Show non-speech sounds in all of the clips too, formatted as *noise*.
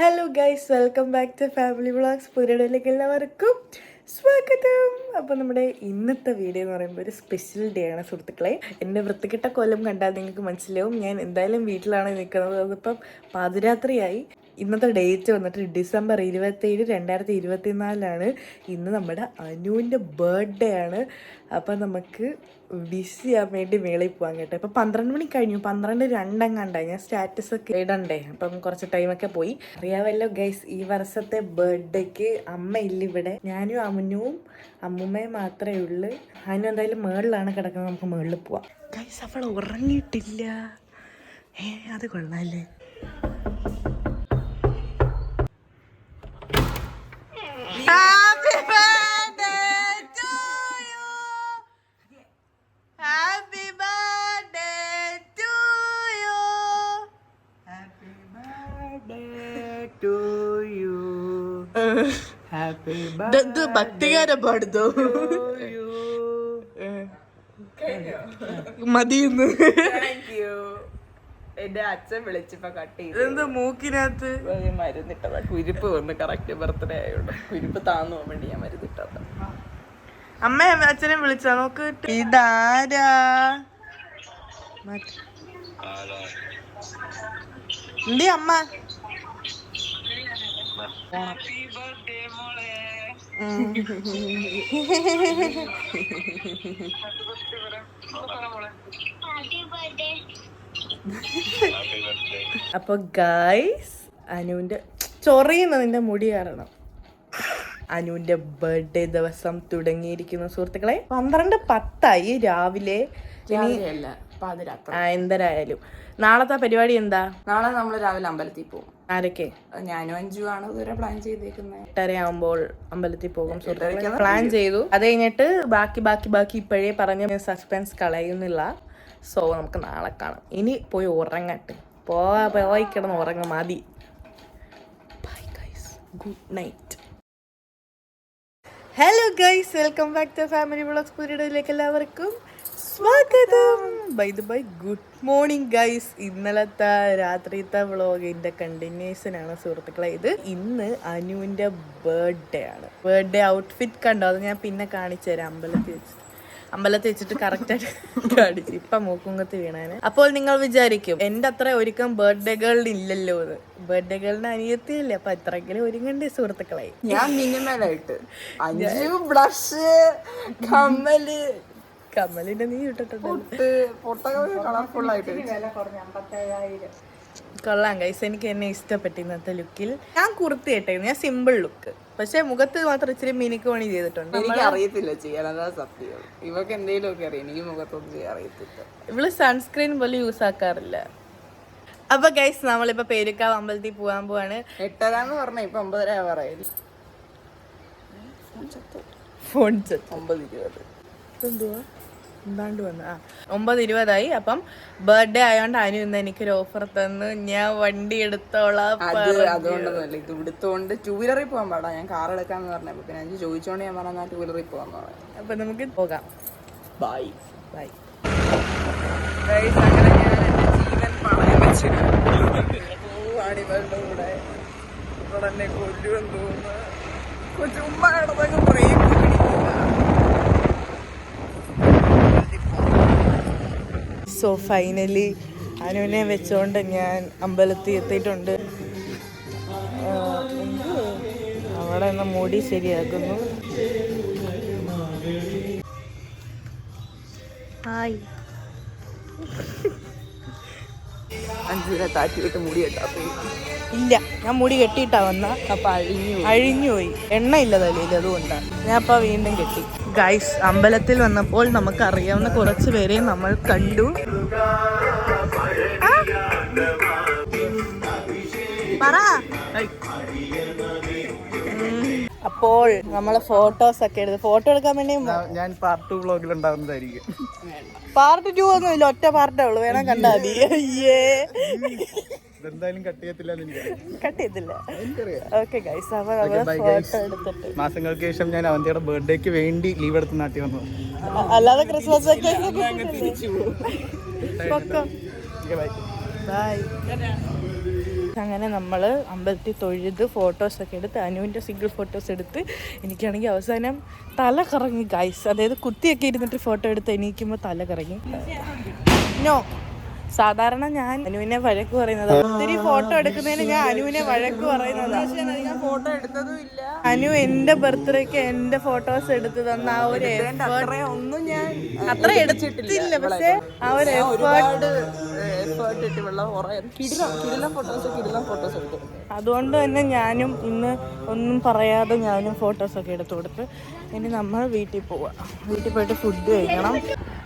Hello guys welcome back to family vlogs പുരയിലേക്ക് എല്ലാവർക്കും സ്വാഗതം. അപ്പോൾ നമ്മുടെ ഇന്നത്തെ വീഡിയോ എന്ന് പറയുമ്പോൾ ഒരു സ്പെഷ്യൽ ഡേ ആണ് സുഹൃത്തുക്കളെ. എന്റെ വൃത്തികെട്ട കൊല്ലം കണ്ടാൽ നിങ്ങൾക്ക് മനസ്സിലാവും. ഞാൻ എന്തായാലും വീട്ടിലാണ് നിൽക്കുന്നത്. അതിപ്പം പാതിരാത്രിയായി. ഇന്നത്തെ ഡേറ്റ് വന്നിട്ട് ഡിസംബർ ഇരുപത്തേഴ് രണ്ടായിരത്തി ഇരുപത്തി നാലിലാണ് ഇന്ന് നമ്മുടെ അനുവിന്റെ ബർത്ത്ഡേ ആണ്. അപ്പം നമുക്ക് വിഷ് ചെയ്യാൻ വേണ്ടി മേളിൽ പോകാൻ കേട്ടോ. ഇപ്പം പന്ത്രണ്ട് മണി കഴിഞ്ഞു. പന്ത്രണ്ട് രണ്ടെങ്ങാണ്ടായി. ഞാൻ സ്റ്റാറ്റസ് ഒക്കെ ഇടണ്ടേ? അപ്പം കുറച്ച് ടൈമൊക്കെ പോയി. അറിയാമല്ലോ ഗൈസ് ഈ വർഷത്തെ ബർത്ത്ഡേക്ക് അമ്മ ഇല്ല ഇവിടെ. ഞാനും അമ്മനും അമ്മുമ്മയും മാത്രമേ ഉള്ളൂ. അനു എന്തായാലും മേളിലാണ് കിടക്കുന്നത്. നമുക്ക് മേളിൽ പോവാം. ഗൈസ് അവൾ ഉറങ്ങിയിട്ടില്ല. ഏ അത് കൊള്ളാല്ലേ ഇത് ഭക്തികാരം പാടുന്നു മതിയെന്ന്. എന്റെ അച്ഛൻ വിളിച്ചപ്പോ കട്ട് ചെയ്തു. എന്ത് മൂക്കിനകത്ത്? മരുന്നിട്ടതാ. കുരിപ്പ് വന്ന് കറക്റ്റ് ബർത്ത്ഡേ ആയോണ്ട്. കുരിപ്പ് താന്നു പോകാൻ വേണ്ടി ഞാൻ മരുന്നിട്ടതാ. അമ്മ അച്ഛനെ വിളിച്ചാ? നോക്ക്. ഇതാരാ? എന്തേ അമ്മ. അപ്പൊ ഗായ്സ് അനുവിന്റെ ചൊറിയുന്ന നിന്റെ മുടി കാരണം അനുവിന്റെ ബർത്ത്ഡേ ദിവസം തുടങ്ങിയിരിക്കുന്ന. സുഹൃത്തുക്കളെ പന്ത്രണ്ട് പത്തായി രാവിലെ. എന്തരായാലും നാളത്തെ പരിപാടി എന്താ? നാളെ നമ്മൾ രാവിലെ അമ്പലത്തിൽ പോകും ആരൊക്കെ? ഞാനും അഞ്ചു ആണ് ഇതുവരെ പ്ലാൻ ചെയ്തേക്കുന്നത് എട്ടരയാകുമ്പോൾ അമ്പലത്തിൽ പോകും. പ്ലാൻ ചെയ്തു. അത് കഴിഞ്ഞിട്ട് ബാക്കി ബാക്കി ബാക്കി ഇപ്പോഴേ പറഞ്ഞ സസ്പെൻസ് കളയുന്നില്ല. സോ നമുക്ക് നാളെ കാണാം. ഇനി പോയി ഉറങ്ങട്ടെ. പോവാ പോയി കിടന്ന് ഉറങ്ങ. മതി. Bye guys good night hello guys welcome back to family blogs പുരിയിലേക്ക് എല്ലാവർക്കും സ്വാഗതം. Bye the bye good morning guys. ഇന്നലത്തെ രാത്രിത്തെ കണ്ടിന്യൂഷൻ ആണ് സുഹൃത്തുക്കളെ ഇത് ഇന്ന് അനുവിന്റെ ബർത്ത്ഡേ ആണ്. ബർത്ത്ഡേ ഔട്ട്ഫിറ്റ് കണ്ടോ? അത് ഞാൻ പിന്നെ കാണിച്ചു തരാം. അമ്പലത്തിൽ വെച്ചിട്ട് അമ്പലത്തിൽ വെച്ചിട്ട് കറക്റ്റ് ആയിട്ട് *laughs* കാണിച്ചു. ഇപ്പൊ മൂക്കുങ്കത്ത് വീണാന്. അപ്പോൾ നിങ്ങൾ വിചാരിക്കും എന്റെ അത്ര ഒരുക്കം ബർത്ത്ഡേ ഗേളിന് ഇല്ലല്ലോ എന്ന്. ബർത്ത്ഡേ ഗേളിന് അനിയത്തിയല്ലേ അപ്പൊ അത്രയെങ്കിലും ഒരുങ്ങണ്ടേ സുഹൃത്തുക്കളായി ഞാൻ മിനിമലായിട്ട് അഞ്ചു ബ്ലഷ് കമ്മൽ കമലിന്റെ നീ ഇട്ടിട്ടുണ്ട് കൊള്ളാം കൈസ് എനിക്ക് എന്നെ ഇഷ്ടപ്പെട്ടു ഇന്നത്തെ ലുക്കിൽ. ഞാൻ കുർത്തി ഇട്ടേക്കുന്നു. ഞാൻ സിമ്പിൾ ലുക്ക് പക്ഷെ മുഖത്ത് മാത്രം ഇച്ചിരി മിനിക്ക് പണി ചെയ്തിട്ടുണ്ട് എനിക്ക് അറിയത്തില്ല ചെയ്യാൻ. അതാ സത്യം. ഇവക്ക് എന്തെങ്കിലും ഒക്കെ അറിയാം. എനിക്ക് മുഖത്തൊന്നും ചെയ്യാൻ അറിയത്തില്ല. ഇവൾ സൺസ്ക്രീൻ പോലും യൂസ് ആക്കാറില്ല. അപ്പൊ ഗൈസ് നമ്മളിപ്പോ പേരുക്കാവ് അമ്പലത്തിൽ പോകാൻ പോവാണ്. എട്ടരാന്ന് പറഞ്ഞ ഇപ്പൊ ഒമ്പതര പറയൽ ഫോൺ ചെത്ത്. ഒമ്പത് ഇരുപത്. എന്തുവാ എന്താണ്ട് വന്നു? ആ ഒമ്പത് ഇരുപതായി. അപ്പം ബർത്ത്ഡേ ആയതുകൊണ്ട് അനു ഇന്ന് എനിക്കൊരു ഓഫർ തന്നു. ഞാൻ വണ്ടി എടുത്തോളാം അത് അതുകൊണ്ടൊന്നുമല്ല. ഇത് ടൂ വീലറിൽ പോകാൻ പാടാ. ഞാൻ കാർ എടുക്കാന്ന് പറഞ്ഞപ്പോ പിന്നെ അഞ്ച് ചോദിച്ചോണ്ട് ഞാൻ പറഞ്ഞാൽ ടൂ വീലറിൽ പോകാന്ന് പറഞ്ഞു. അപ്പൊ നമുക്ക് പോകാം. ബൈ ബൈ അങ്ങനെ ഞാൻ എന്റെ ജീവൻ പണയം വെച്ചിരുന്നു കൂടെ ഇവിടെ? എന്നെ കൊല്ലുമെന്ന് തോന്നുന്നു. ചുമ്മാ കിടന്നങ്ങ് ബ്രേക്ക് സോ ഫൈനലി അനുവിനെ വെച്ചുകൊണ്ട് ഞാൻ അമ്പലത്തിൽ എത്തിയിട്ടുണ്ട്? അവിടെ നിന്ന് മുടി ശരിയാക്കുന്നു. ഹായ്. അഞ്ചു പേരെ താറ്റി വിട്ട് മുടി കെട്ടാ ഇല്ല ഞാൻ മുടി കെട്ടിയിട്ടാ വന്ന. അപ്പൊ അഴിഞ്ഞു അഴിഞ്ഞുപോയി എണ്ണ ഇല്ല തലയിൽ അതുകൊണ്ടാണ് ഞാൻ അപ്പൊ വീണ്ടും കെട്ടി. ഗൈസ് അമ്പലത്തിൽ വന്നപ്പോൾ നമുക്ക് അറിയാവുന്ന കുറച്ച് പേരെ നമ്മൾ കണ്ടു? പറ. അപ്പോൾ നമ്മളെ ഫോട്ടോസ് ഒക്കെ എടുത്ത് ഫോട്ടോ എടുക്കാൻ വേണ്ടി ഞാൻ പാർട്ട് ടു വ്ളോഗിൽ ഉണ്ടാവുന്നതായിരിക്കും. പാർട്ട് ടു ഒന്നും ഇല്ല ഒറ്റ പാർട്ടേ ഉള്ളൂ. വേണം കണ്ടാൽ മതി. ഇതെന്തായാലും കട്ട് ചെയ്യത്തില്ല കട്ട് ചെയ്തില്ല. ഓക്കെ ഗൈസ് ഫോട്ടോ എടുത്തിട്ട്. മാസങ്ങൾക്ക് ശേഷം ഞാൻ അവന്തിയുടെ ബർത്ത്ഡേക്ക് വേണ്ടി ലീവ് എടുത്ത് നാട്ടി വന്നു. അല്ലാതെ ക്രിസ്മസ് ബൈ ബൈ അങ്ങനെ നമ്മൾ അമ്പലത്തിൽ തൊഴുത് ഫോട്ടോസൊക്കെ എടുത്ത് അനുവിന്റെ സിംഗിൾ ഫോട്ടോസ് എടുത്ത് എനിക്കാണെങ്കിൽ അവസാനം തല കറങ്ങി ഗൈസ് അതായത് കുത്തിയൊക്കെ ഇരുന്നിട്ട് ഫോട്ടോ എടുത്ത് എണീക്കുമ്പോൾ തല കറങ്ങി. നോ സാധാരണ ഞാൻ അനുവിനെ വഴക്ക് പറയുന്നത്. ഒത്തിരി ഫോട്ടോ എടുക്കുന്നതിന് ഞാൻ അനുവിനെ വഴക്ക് പറയുന്നത്. ഞാൻ ഫോട്ടോ എടുത്തതും ഇല്ല. അനു എന്റെ ബർത്ത്ഡേക്ക് എന്റെ ഫോട്ടോസ് എടുത്തു തന്ന ആ ഒരു ഒന്നും ഞാൻ അത്ര എടുത്തിട്ടില്ല. പക്ഷെ ആ ഒരു എഫേർട്ട് കിടിലം ഫോട്ടോസ് കിടിലം ഫോട്ടോസ് എടുത്തു. അതുകൊണ്ട് തന്നെ ഞാനും ഇന്ന് ഒന്നും പറയാതെ ഞാനും ഫോട്ടോസൊക്കെ എടുത്തു കൊടുത്ത് ഇനി നമ്മൾ വീട്ടിൽ പോവാം. വീട്ടിൽ പോയിട്ട് ഫുഡ് കഴിക്കണം.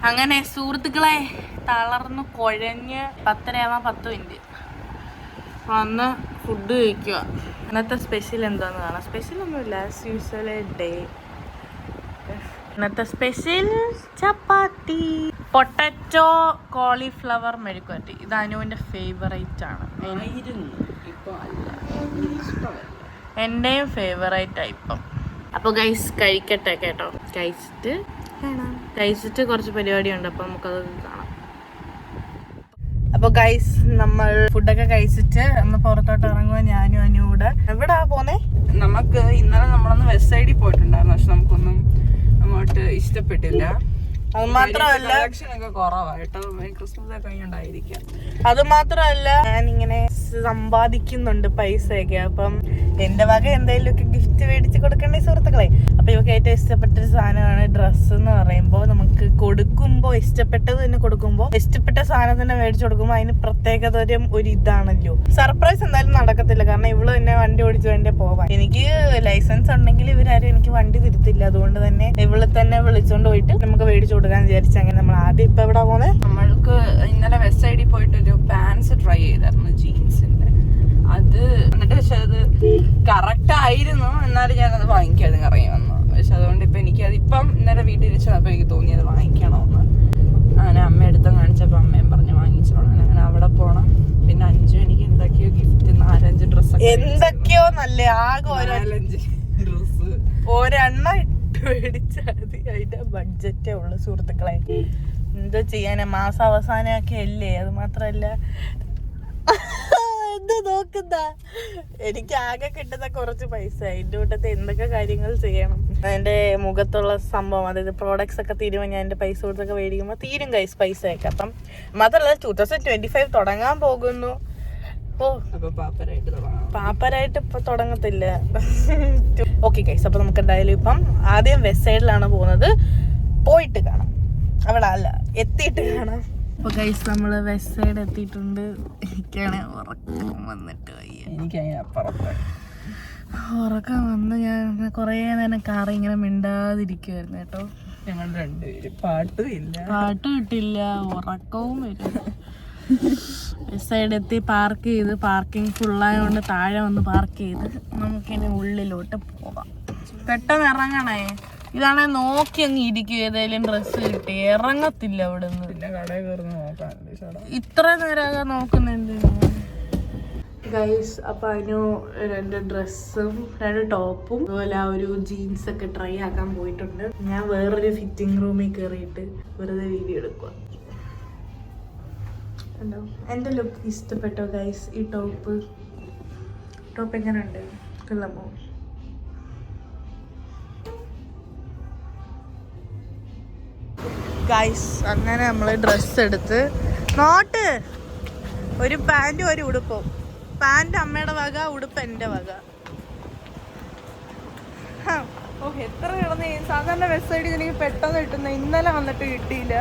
അങ്ങനെ സുഹൃത്തുക്കളെ തളർന്ന് കുഴഞ്ഞ് പത്തരയാവാൻ പത്ത് മിനിറ്റ് വന്ന് ഫുഡ് കഴിക്കുക. ഇന്നത്തെ സ്പെഷ്യൽ എന്താന്ന് കാണാം. സ്പെഷ്യൽ ഒന്നുമില്ല. ആസ് യൂസ്വൽ ഡേ ഇന്നത്തെ സ്പെഷ്യൽ ചപ്പാത്തി. പൊട്ടറ്റോ കോളിഫ്ലവർ മെഴുക്കുവരട്ടി. ഇത് അനുവിന്റെ ഫേവറേറ്റ് ആണ്. എന്റെയും ഫേവറേറ്റ് ഇപ്പം അപ്പോൾ ഗൈസ് കഴിക്കട്ടെ കേട്ടോ. കഴിച്ചിട്ട് കഴിച്ചിട്ട് കുറച്ച് പരിപാടിയുണ്ട് അപ്പോൾ നമുക്കത് കാണാം. അപ്പോൾ ഗൈസ് നമ്മൾ ഫുഡൊക്കെ കഴിച്ചിട്ട് ഒന്ന് പുറത്തോട്ട് ഇറങ്ങുക ഞാനും അനുകൂടെ എവിടാ പോന്നെ? നമുക്ക് ഇന്നലെ നമ്മളൊന്ന് വെസ്റ്റ് സൈഡിൽ പോയിട്ടുണ്ടായിരുന്നു പക്ഷെ നമുക്കൊന്നും അങ്ങോട്ട് ഇഷ്ടപ്പെട്ടില്ല. അത് മാത്രമല്ല ഞാൻ ഇങ്ങനെ സമ്പാദിക്കുന്നുണ്ട് അത് മാത്രമല്ല ഞാനിങ്ങനെ സമ്പാദിക്കുന്നുണ്ട് പൈസയൊക്കെ. അപ്പം എന്റെ വക എന്തെങ്കിലുമൊക്കെ ഗിഫ്റ്റ് മേടിച്ച് കൊടുക്കണ്ടേ സുഹൃത്തുക്കളെ? അപ്പൊ ഇവക്ക് ഏറ്റവും ഇഷ്ടപ്പെട്ട ഒരു സാധനമാണ് ഡ്രസ്സ് എന്ന് പറയുമ്പോൾ നമുക്ക് കൊടുക്കുമ്പോൾ ഇഷ്ടപ്പെട്ടത് തന്നെ കൊടുക്കുമ്പോൾ ഇഷ്ടപ്പെട്ട സാധനം തന്നെ മേടിച്ചു കൊടുക്കുമ്പോൾ അതിന് പ്രത്യേകത ഒരു ഇതാണല്ലോ. സർപ്രൈസ് എന്തായാലും നടക്കത്തില്ല. കാരണം ഇവൾ തന്നെ വണ്ടി ഓടിച്ചു വേണ്ടേ പോവാൻ എനിക്ക് ലൈസൻസ് ഉണ്ടെങ്കിൽ ഇവരാരും എനിക്ക് വണ്ടി തിരുത്തില്ല. അതുകൊണ്ട് തന്നെ ഇവൾ തന്നെ വിളിച്ചോണ്ട് പോയിട്ട് നമുക്ക് മേടിച്ചു കൊടുക്കാൻ വിചാരിച്ചു അങ്ങനെ നമ്മൾ ആദ്യം ഇപ്പൊ എവിടെ പോകുന്നത് നമ്മൾക്ക് ഇന്നലെ വെസ്റ്റ് സൈഡിൽ പോയിട്ട് ഒരു പാൻസ് ട്രൈ ചെയ്തായിരുന്നു ജീൻസിന്റെ അത് എന്നിട്ട് പക്ഷെ അത് കറക്റ്റ് ആയിരുന്നു. എന്നാലും ഞാൻ അത് വാങ്ങിക്കാതെ പക്ഷെ അതുകൊണ്ട് ഇപ്പൊ എനിക്ക് അതിപ്പം ഇന്നലെ വീട്ടിൽ വെച്ചപ്പോൾ എനിക്ക് തോന്നിയത് വാങ്ങിക്കണമെന്ന് അങ്ങനെ അമ്മ എടുത്ത് കാണിച്ചപ്പോൾ അമ്മയും പറഞ്ഞ് വാങ്ങിച്ചോളാം. അങ്ങനെ അവിടെ പോണം. പിന്നെ അഞ്ചു എനിക്ക് എന്തൊക്കെയോ ഗിഫ്റ്റ് നാലഞ്ച് ഡ്രസ്സ് എന്തൊക്കെയോ നല്ല ആകെ നാലഞ്ച് ഡ്രസ്സ്. ഒരെണ്ണ ഇട്ട് മേടിച്ചാൽ മതി. അതിന്റെ ബഡ്ജറ്റേ ഉള്ളു സുഹൃത്തുക്കളെ. എന്താ ചെയ്യാനാ? മാസം അവസാനമൊക്കെ അല്ലേ? അത് മാത്രല്ല. എന്ത് നോക്കുന്ന. എനിക്ക് ആകെ കിട്ടുന്ന കുറച്ച് പൈസ. എന്റെ കൂട്ടത്തിൽ എന്തൊക്കെ കാര്യങ്ങൾ ചെയ്യണം? അതിന്റെ മുഖത്തുള്ള സംഭവം അതായത് പ്രോഡക്ട്സ് ഒക്കെ തീരുമ്പോൾ ഞാൻ എന്റെ പൈസ കൊടുത്തൊക്കെ മേടിക്കുമ്പോൾ തീരും കൈസ് പൈസയൊക്കെ. അപ്പം മാത്രമല്ല ടൂ തൗസൻഡ് ട്വന്റി ഫൈവ് തുടങ്ങാൻ പോകുന്നു. ഓ പാപ്പരായിട്ട് ഇപ്പൊ തുടങ്ങത്തില്ല. ഓക്കെ ഗൈസ് അപ്പൊ നമുക്ക് എന്തായാലും ഇപ്പം ആദ്യം വെസ്റ്റ് സൈഡിലാണ് പോകുന്നത്. പോയിട്ട് കാണാം. അവിടെ അല്ല എത്തിയിട്ട് കാണാം. അപ്പൊ ഗൈസ് നമ്മൾ വെസ്റ്റ് സൈഡ് എത്തിയിട്ടുണ്ട്. എനിക്കാണ് ഉറക്കം വന്നിട്ട് വയ്യ. എനിക്ക് അതിനപ്പുറത്ത് ഉറക്കം വന്ന് ഞാൻ കുറേ നേരം കാറി ഇങ്ങനെ മിണ്ടാതിരിക്കുവായിരുന്നു കേട്ടോ. ഞങ്ങൾ രണ്ടുപേരും പാട്ടും ഇല്ല. പാട്ട് കിട്ടില്ല ഉറക്കവും വരും സൈഡ് എത്തി പാർക്ക് ചെയ്ത് പാർക്കിംഗ് ഫുള്ളായതുകൊണ്ട് താഴെ വന്ന് പാർക്ക് ചെയ്ത് നമുക്കിനി ഉള്ളിലോട്ട് പോവാം. പെട്ടെന്ന് ഇറങ്ങണേ. ഇതാണെ നോക്കി അങ്ങ് ഇരിക്കും. ഏതെങ്കിലും ഡ്രസ്സ് കിട്ടി ഇറങ്ങത്തില്ല അവിടെ നിന്ന് ഇത്ര നേരമൊക്കെ നോക്കുന്നുണ്ട്. ഗൈസ് അപ്പൊ അതിന് രണ്ട് ഡ്രസ്സും രണ്ട് ടോപ്പും അതുപോലെ ആ ഒരു ജീൻസ് ഒക്കെ ട്രൈ ആക്കാൻ പോയിട്ടുണ്ട്. ഞാൻ വേറൊരു ഫിറ്റിംഗ് റൂമിൽ കയറിയിട്ട് വെറുതെ വീഡിയോ എടുക്കുക കണ്ടോ? എന്റെ ലുക്ക് ഇഷ്ടപ്പെട്ടോ ഗൈസ് ഈ ടോപ്പ്. ടോപ്പ് എങ്ങനെയുണ്ട്? കൊള്ളാമോ? ഗൈസ് അങ്ങനെ നമ്മൾ ഡ്രസ്സ് എടുത്ത് നോട്ട്. ഒരു പാന്റും ഒരു ഉടുപ്പും. പാന്റ് അമ്മയുടെ വക ഉടുപ്പ് എന്റെ വക. ഓ എത്ര കിടന്ന് സാധാരണ വെബ്സൈറ്റിൽ എനിക്ക് പെട്ടെന്ന് കിട്ടുന്ന ഇന്നലെ വന്നിട്ട് കിട്ടിയില്ല.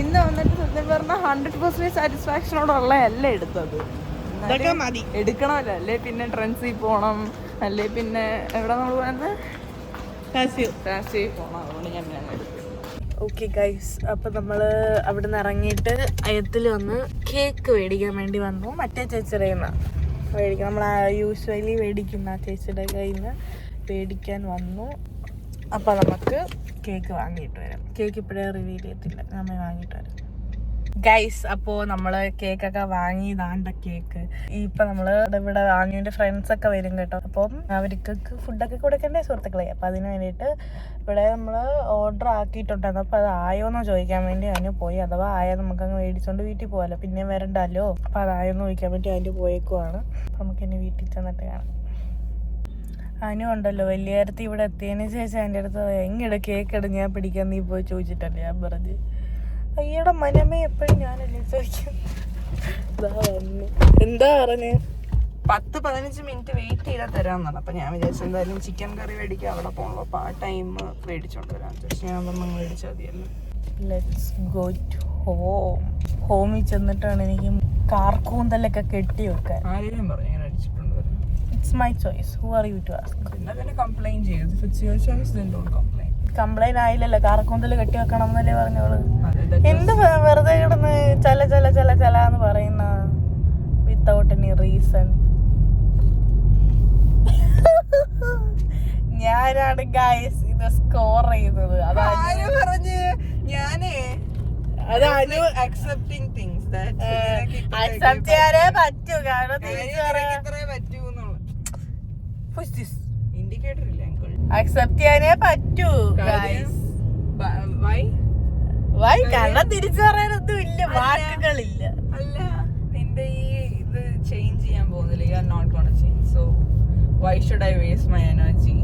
ഇന്ന് വന്നിട്ട് സത്യം പറഞ്ഞാൽ ഹൺഡ്രഡ് പെർസെന്റേജ് സാറ്റിസ്ഫാക്ഷനോടുള്ള അല്ല എടുത്തത്. മതി. എടുക്കണമല്ലോ. അല്ലേ പിന്നെ ട്രെൻസിൽ പോകണം അല്ലേ പിന്നെ എവിടെ നമ്മൾ പോകുന്നത് പോകണം അതുകൊണ്ട് ഞാൻ ഓക്കെ ഗൈസ് അപ്പം നമ്മൾ അവിടെ നിന്ന് ഇറങ്ങിയിട്ട് അയത്തിൽ വന്ന് കേക്ക് മേടിക്കാൻ വേണ്ടി വന്നു. മറ്റേ ചേച്ചിയുടെ കയ്യിൽ നിന്ന് മേടിക്കാം നമ്മൾ യൂഷ്വലി മേടിക്കുന്ന ചേച്ചിയുടെ കയ്യിൽ നിന്ന് മേടിക്കാൻ വന്നു. അപ്പോൾ നമുക്ക് കേക്ക് വാങ്ങിയിട്ട് വരാം. കേക്ക് ഇപ്പോഴേ റിവീൽ ചെയ്യത്തില്ല. നമ്മൾ വാങ്ങിയിട്ട് വരാം. ഗൈസ് അപ്പോ നമ്മൾ കേക്കൊക്കെ വാങ്ങി ദാണ്ട കേക്ക്. ഇപ്പൊ നമ്മൾ ഇവിടെ- ഫ്രണ്ട്സ് ഒക്കെ വരും കേട്ടോ. അപ്പം അവർക്ക് ഫുഡൊക്കെ കൊടുക്കണ്ടേ സുഹൃത്തുക്കളെ? അപ്പൊ അതിന് വേണ്ടിയിട്ട് ഇവിടെ നമ്മൾ ഓർഡർ ആക്കിയിട്ടുണ്ടായിരുന്നു. അപ്പൊ അത് ആയോന്നോ ചോദിക്കാൻ വേണ്ടി അതിന് പോയി. അഥവാ ആയാൽ നമുക്ക് അങ്ങ് മേടിച്ചോണ്ട് വീട്ടിൽ പോകാലോ പിന്നെ വരണ്ടല്ലോ? അപ്പൊ അതായോന്ന് ചോദിക്കാൻ വേണ്ടി അതിന്റെ പോയേക്കുവാണ്. അപ്പൊ നമുക്ക് എന്നെ വീട്ടിൽ ചെന്നിട്ട് കാണാം. അനു ഉണ്ടല്ലോ വലിയരത്തി ഇവിടെ എത്തിയതിന് ശേഷം എന്റെ അടുത്ത് എങ്ങടെ കേക്ക് ഇട? ഞാൻ പിടിക്കാൻ നീ പോയി ചോദിച്ചിട്ടല്ലേ ഞാൻ പറഞ്ഞ്. അയ്യടെ മനമേ എപ്പോഴും ഞാനല്ലേ ചോദിക്കും. എന്താ പറഞ്ഞ്? പത്ത് പതിനഞ്ച് മിനിറ്റ് വെയിറ്റ് ചെയ്താൽ തരാമെന്നാണ്. അപ്പൊ ഞാൻ വിചാരിച്ചു എന്തായാലും ചിക്കൻ കറി മേടിക്കുക അവിടെ പോകണല്ലോ അപ്പൊ ആ ടൈം മേടിച്ചോണ്ട് വരാം വിചാരിച്ചു. ഞാൻ ഒന്നും മേടിച്ചാൽ മതിയല്ലോ. ലെറ്റ്സ് ഗോ ടു ഹോം ഹോമിൽ ചെന്നിട്ടാണ് എനിക്ക് കാർക്കൂന്തലൊക്കെ കെട്ടി വെക്കാൻ. ആരെയും പറഞ്ഞു ഞാൻ അടിച്ചിട്ടുണ്ട് it's my choice who are you to ask പിന്നെ പിന്നെ കംപ്ലൈന്റ് ചെയ്തു if it's your choice then don't complaint complaint ആയില്ലല്ലോ. കാർക്കൂന്തൽ കെട്ടി വെക്കണം എന്നല്ലേ പറഞ്ഞോൾ. എന്ത് വെറുതെ കിടന്ന് ചല ചല ചല ചല എന്ന് പറയുന്ന വിത്തൗട്ട് എനി റീസൺ ഞാനാണ് ഗൈസ് ഇത് സ്കോർ ചെയ്യുന്നത്. അതാണ് ആര് പറഞ്ഞ്? ഞാനേ. അക്സെപ്റ്റിംഗ് തിങ്സ് അക്സെപ്റ്റ് ചെയ്യാനേ പറ്റൂ. കാരണം ഇൻഡിക്കേറ്റർ ഇല്ല? അക്സെപ്റ്റ് ചെയ്യാനേ പറ്റൂ. വൈ കാരണം തിരിച്ചു പറയാനൊന്നും ഇല്ല വാക്കുകളില്ല. അല്ല നിന്റെ ഈ ഇത് ചേഞ്ച് ചെയ്യാൻ പോകുന്നില്ല. You are not gonna change so why should I waste my energy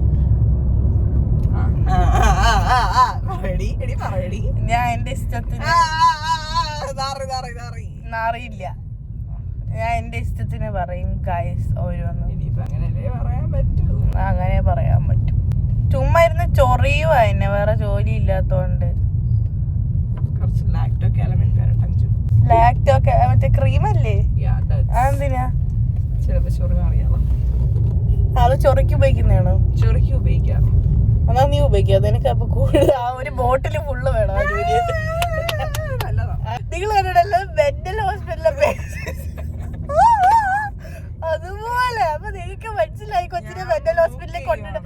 ഞാൻ എന്റെ ഇഷ്ടത്തിന്. അറിയില്ല ഞാൻ എന്റെ ഇഷ്ടത്തിന് പറയും ഗൈസ് ഓരോന്നും. അങ്ങനെ പറയാൻ പറ്റൂ? അങ്ങനെ പറയാൻ പറ്റും. ചുമ്മാ ഇരുന്ന് ചൊറിയുവാ എന്നെ വേറെ ജോലി ഇല്ലാത്തോണ്ട് കുറച്ച് ലാക്ടോ കാലമിൻ വരട്ടഞ്ചു ലാക്ടോ മറ്റേ ക്രീം അല്ലേ? യാ അതെന്തിനാ? ചിലപ്പോ ചൊറിയാൻ അറിയാലോ. അത് ചൊറിക്ക് ഉപയോഗിക്കുന്നതാണോ? ചൊറിക്ക് ഉപയോഗിക്കാം. എന്നാ നീ ഉപയോഗിക്കുക അതെനിക്ക് അപ്പൊ കൂടുതൽ ആ ഒരു ബോട്ടിൽ ഫുള്ള് വേണം നിങ്ങൾ കണ്ടിട്ടല്ലോ മെന്റൽ ഹോസ്പിറ്റലിലെ അതുപോലെ അപ്പൊ നിങ്ങൾക്ക് മനസ്സിലായി കൊച്ചിനെ മെന്റൽ ഹോസ്പിറ്റലിൽ കൊണ്ടിട്ട്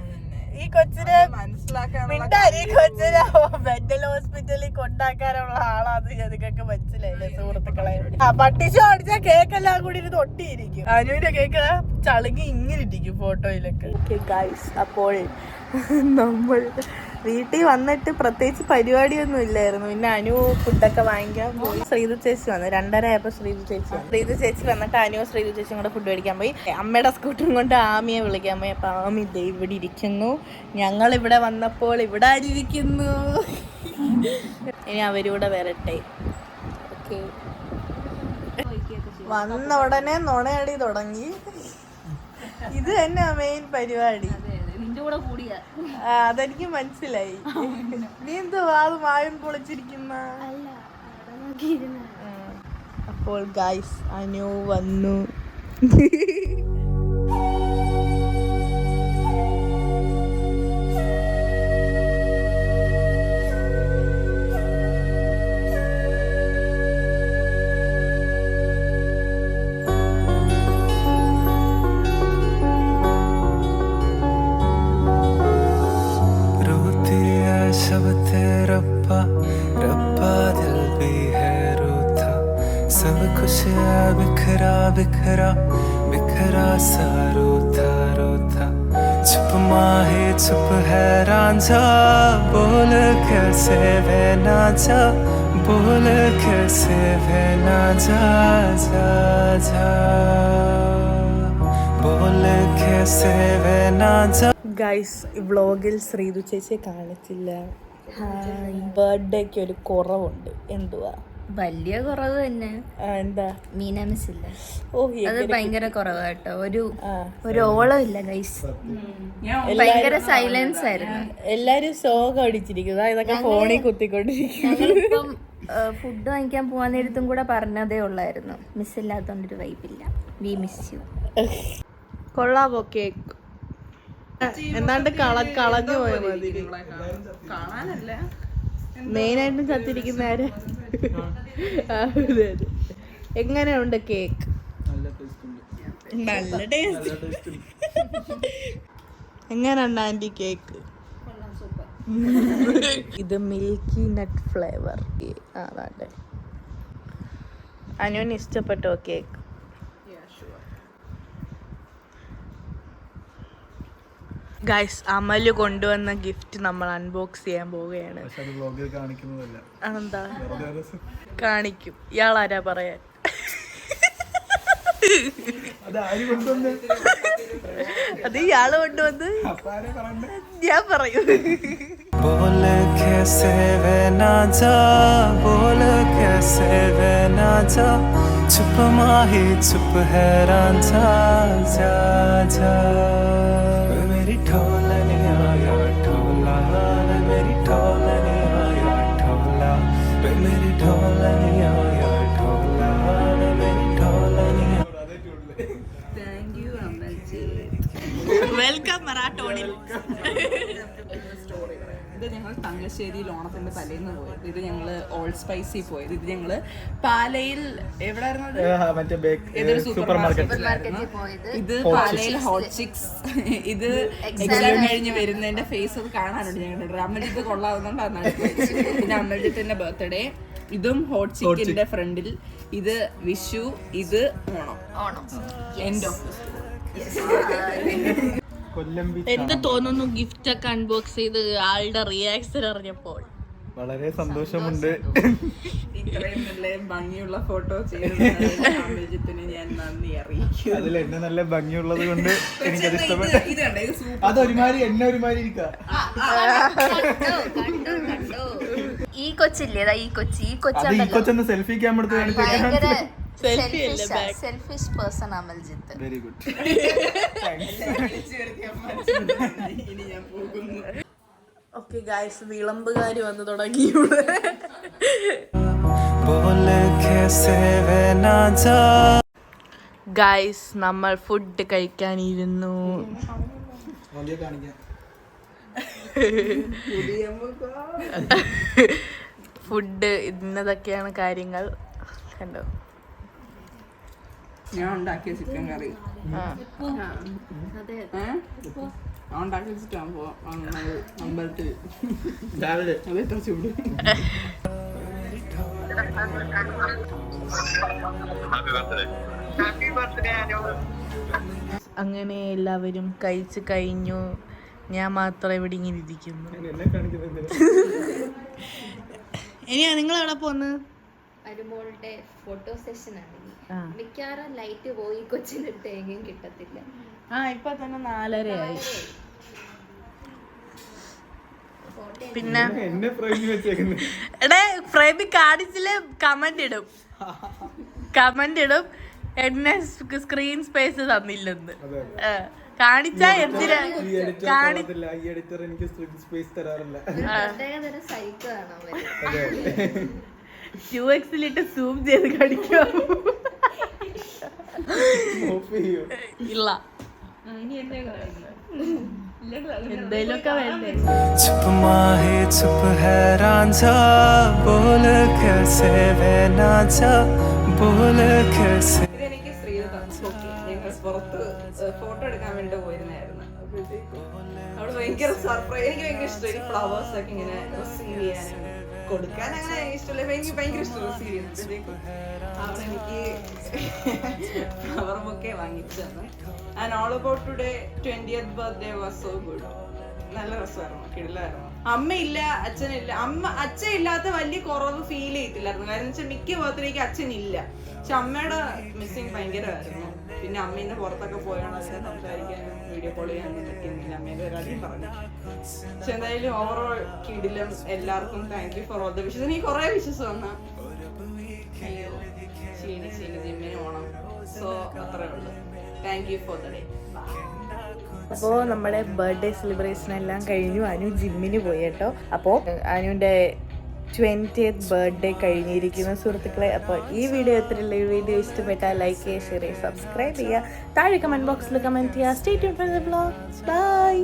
ഈ കൊച്ചിനെ മനസ്സിലാക്കാൻ മിണ്ടാരി കൊച്ചിനെ മെന്റൽ ഹോസ്പിറ്റലിൽ കൊണ്ടാക്കാനുള്ള ആളാന്ന് നിങ്ങൾക്ക് മനസ്സിലായില്ലേ സുഹൃത്തുക്കളെ? പട്ടിശോ അടിച്ച കേക്കെല്ലാം കൂടി ഇരുന്ന് ഒട്ടിയിരിക്കും. അനുവിന്റെ കേക്ക് ചളുങ്ങി ഇങ്ങനെ ഇരിക്കും ഫോട്ടോയിലൊക്കെ. ഗൈസ് അപ്പോൾ നമ്മൾ വീട്ടിൽ വന്നിട്ട് പ്രത്യേകിച്ച് പരിപാടിയൊന്നും ഇല്ലായിരുന്നു. പിന്നെ അനു ഫുഡൊക്കെ വാങ്ങിക്കാൻ പോയി. ശ്രീതു ചേച്ചി വന്നു. രണ്ടര ആയപ്പോൾ ശ്രീതു ചേച്ചി വന്നു. ശ്രീതു ചേച്ചി വന്നിട്ട് അനു ശ്രീതു ചേച്ചിയും കൂടെ ഫുഡ് മേടിക്കാൻ പോയി. അമ്മയുടെ സ്കൂട്ടറും കൊണ്ട് ആമിയെ വിളിക്കാൻ പോയി. അപ്പം ആമി ദേ ഇവിടെ ഇരിക്കുന്നു. ഞങ്ങൾ ഇവിടെ വന്നപ്പോൾ ഇവിടെ ആരിയിരിക്കുന്നു ഇനി അവരൂടെ വരട്ടെ. ഓക്കെ. വന്ന ഉടനെ നുണയടി തുടങ്ങി. ഇത് തന്നെ മെയിൻ പരിപാടി. അതെനിക്ക് മനസ്സിലായി. നീ എന്ത് വാത് മായം പൊളിച്ചിരിക്കുന്ന. അപ്പോൾ ഗൈസ് അനു വന്നു. है बिखरा बिखरा बिखरा सा रोता रोता चुप माहे चुप है रांझा बोल कैसे वे ना जा बोल कैसे वे ना जा जा जा बोल कैसे वे ना जा ഗൈസ് വ്ളോഗിൽ ശ്രീതു ചേച്ചിയെ കാണിച്ചില്ല ബർത്ത്ഡേക്ക് ഒരു കുറവുണ്ട് എന്തുവാ വലിയ കുറവ് തന്നെ. എന്താ? മീന മിസ് ഇല്ല അത് ഭയങ്കര കുറവ് കേട്ടോ ഒരു ഒരു ഓളം ഇല്ല ഗൈസ് ഭയങ്കര സൈലൻസ് ആയിരുന്നു. എല്ലാരും ശോകം അടിച്ചിരിക്കുന്നു. ഇതൊക്കെ ഫോണിൽ കുത്തിക്കൊണ്ടിരിക്കും ഫുഡ് വാങ്ങിക്കാൻ പോവാൻ നേരത്തും കൂടെ പറഞ്ഞതേ ഉള്ളായിരുന്നു. മിസ് ഇല്ലാത്തോണ്ടൊരു വൈബില്ല വി മിസ് യു കൊള്ളാമോ കേക്ക് എന്താണ്ട് കള കളഞ്ഞു പോയ മതി കാണാനല്ല മെയിനായിട്ടും ചത്തിരിക്കുന്ന ആര് ആ, അതെ, അതെ. എങ്ങനെയുണ്ട് കേക്ക്? നല്ല ടേസ്റ്റ്. എങ്ങനെയുണ്ട് ആന്റി കേക്ക്? ഇത് മിൽക്കി നട്ട് ഫ്ലേവർ. അനുവിന് ഇഷ്ടപ്പെട്ടോ കേക്ക്? ഗൈസ് അമല് കൊണ്ടുവന്ന ഗിഫ്റ്റ് നമ്മൾ അൺബോക്സ് ചെയ്യാൻ പോവുകയാണ് പക്ഷെ അത് വ്ളോഗിൽ കാണിക്കുന്നതല്ല അതെന്താ വെറുതെ രസം. കാണിക്കും ഇയാൾ ആരാ പറയാൻ അത് ആര് കൊണ്ടുവന്ന് അത് ഇയാള് കൊണ്ടുവന്ന് അപ്പൊ ആരാ പറയണ്ടേ ഞാൻ പറയും बोल कैसे वे ना जा बोल कैसे वे ना जा चुप माही चुप हैरान था जा जा वे मेरी ढोलने आया ढोला वे मेरी ढोलने आया ढोला वे मेरी ढोलने आया ढोला वे मेरी ढोलने താങ്ക് യു അമ്മച്ചി വെൽക്കം മറാട്ടോണിൽ ഇത് ഞങ്ങൾ തങ്കശ്ശേരിയിൽ ഓണത്തിന്റെ തലേന്ന് പോയത്. ഇത് ഞങ്ങൾ ഓൾ സ്പൈസി പോയത്. ഇത് ഞങ്ങൾ പാലയിൽ എവിടെയായിരുന്നു മറ്റേ ബേക്ക് ഏതൊരു സൂപ്പർ മാർക്കറ്റ് ഇത് പാലയിൽ ഹോട്ട് ചിക്സ് ഇത് എക്സാം കഴിഞ്ഞ് വരുന്നതിന്റെ ഫേസ് അത് കാണാനുണ്ട് ഞങ്ങളുടെ അമ്മജിത്ത് വെച്ചത്. പിന്നെ അമ്മജിത്തിന്റെ ബർത്ത്ഡേ ഇതും ഹോട്ട് ചിക്കിന്റെ ഫ്രണ്ടിൽ ഇത് വിഷു ഇത് ഓണം. ഓണം. എൻഡ് ഓഫ് *laughs* *laughs* കൊല്ലം എന്ത് തോന്നുന്നു ഗിഫ്റ്റ് ഒക്കെ അൺബോക്സ് ചെയ്ത് ആളുടെ റിയാക്ഷൻ അറിഞ്ഞപ്പോൾ. വളരെ സന്തോഷമുണ്ട്. ഇത്രയും നല്ല ഭംഗിയുള്ള ഫോട്ടോ അമ്മജിത്തിന് ഞാൻ നന്ദി അറിയിക്കും അതിൽ എന്നെ നല്ല ഭംഗിയുള്ളത് കൊണ്ട് എനിക്കത് ഇഷ്ടപ്പെട്ടു ഇത് കണ്ടോ? ഇത് സൂപ്പർ അത് ഒരുമാതിരി എന്നെ ഒരുമാതിരി ഇരിക്കുക ഈ കൊച്ചില്ലേടാ ഈ കൊച്ചി ഈ കൊച്ചി ഈ കൊച്ചൊന്ന് സെൽഫി ക്യാം എടുത്ത് ഭയങ്കര സെൽഫി അല്ല back selfish person Amaljith. Very good okay guys വിളമ്പുകാരി വന്നു തുടങ്ങി ഗായ്സ് നമ്മൾ ഫുഡ് കഴിക്കാനിരുന്നു. ഫുഡ് *laughs* ഇന്നതൊക്കെയാണ് കാര്യങ്ങൾ. കണ്ടോ? ഞാൻ ഉണ്ടാക്കിയ ചിക്കൻ കറി? ഞാൻ ഉണ്ടാക്കി ചിക്കൻ പോ അമ്പലത്തിൽ രാവിലെ. അത് എത്ര ചൂട്? അങ്ങനെ എല്ലാവരും കഴിച്ചു കഴിഞ്ഞു. ഞാൻ മാത്രം ഇവിടെ ഇങ്ങനെ ഇരിക്കുന്നു. ഇനിയാ നിങ്ങൾ എവിടെ പോന്ന്? അനുമോളുടെ ഫോട്ടോ സെഷൻ ആണ് ആ. മിക്കവാറും ലൈറ്റ് പോയി കൊച്ചിന് തേങ്ങയും കിട്ടത്തില്ല. ആ ഇപ്പൊ തന്നെ നാലരയായി പിന്നെ എടേ ഫ്രേമി കാണിച്ചിൽ കമന്റ് ഇടും. കമന്റ് ഇടും. എന്നെ സ്ക്രീൻ സ്പേസ് തന്നില്ലെന്ന്. കാണിച്ചാ എന്തിനാ? എനിക്ക് സ്പേസ് തരാറില്ല. ടു എക്സിലിട്ട് സൂം ചെയ്ത് കടിക്കാം ഇല്ല. എന്തെങ്കിലുമൊക്കെ വേണ്ടേ? ചുപ്പ് മാഹി ചുപ്പ് ഹൈരാൻ ബോല കസേ വേനാ ബോല കസേ. ഇതെനിക്ക് ശ്രീലത്ത് ഞങ്ങൾ പുറത്ത് ഫോട്ടോ എടുക്കാൻ വേണ്ടി പോയിരുന്നായിരുന്നു. അപ്പോഴത്തേക്കും അവിടെ ഭയങ്കര സർപ്രൈസ് എനിക്ക് ഭയങ്കര ഇഷ്ടമായി ഫ്ലവേഴ്സ് ഒക്കെ ഇങ്ങനെ റിസീവ് ചെയ്യാനും കൊടുക്കാൻ അങ്ങനെ ഇപ്പൊ എനിക്ക് ഭയങ്കര ഇഷ്ടമുള്ള സീരിയൽസ് എനിക്ക് ഫ്ലവർ വാങ്ങിച്ചു തന്നെ and all about today twentieth birthday was so good നല്ല രസമായിരുന്നു. കിടിലായിരുന്നു അമ്മയില്ല അച്ഛനില്ല. അമ്മ അച്ഛൻ ഇല്ലാത്ത വലിയ കുറവ് ഫീൽ ചെയ്തില്ലായിരുന്നു. കാരണം വെച്ചാൽ മിക്ക അച്ഛൻ ഇല്ല. പക്ഷെ അമ്മയുടെ മിസ്സിങ് ഭയങ്കരമായിരുന്നു. പിന്നെ അമ്മ ഇന്ന് പുറത്തൊക്കെ പോയാണ് അച്ഛൻ സംസാരിക്കാനും വീഡിയോ കോൾ ചെയ്യാനും പറ്റുന്നില്ല അമ്മേന്റെ ഒരാളും പറഞ്ഞു. പക്ഷെ എന്തായാലും ഓവറോൾ കിടിലും എല്ലാവർക്കും thank you for all the wishes എനിക്ക് കുറെ വിഷസ് വന്ന. ക്ഷീണി ജിമ്മിന് പോണം സോ അത്രേ ഉള്ളൂ. Thank you for the day അപ്പോൾ നമ്മുടെ ബർത്ത്ഡേ സെലിബ്രേഷൻ എല്ലാം കഴിഞ്ഞു. അനു ജിമ്മിന് പോയി കേട്ടോ. അപ്പോൾ അനുവിന്റെ ട്വന്റിയത്ത് ബർത്ത്ഡേ കഴിഞ്ഞിരിക്കുന്ന സുഹൃത്തുക്കളെ. അപ്പോൾ ഈ വീഡിയോ എത്ര വീഡിയോ ഇഷ്ടപ്പെട്ടാൽ ലൈക്ക് ചെയ്യുക ഷെയർ ചെയ്യുക സബ്സ്ക്രൈബ് ചെയ്യുക. താഴെ കമന്റ് ബോക്സിൽ കമന്റ് ചെയ്യുക. Stay four blog by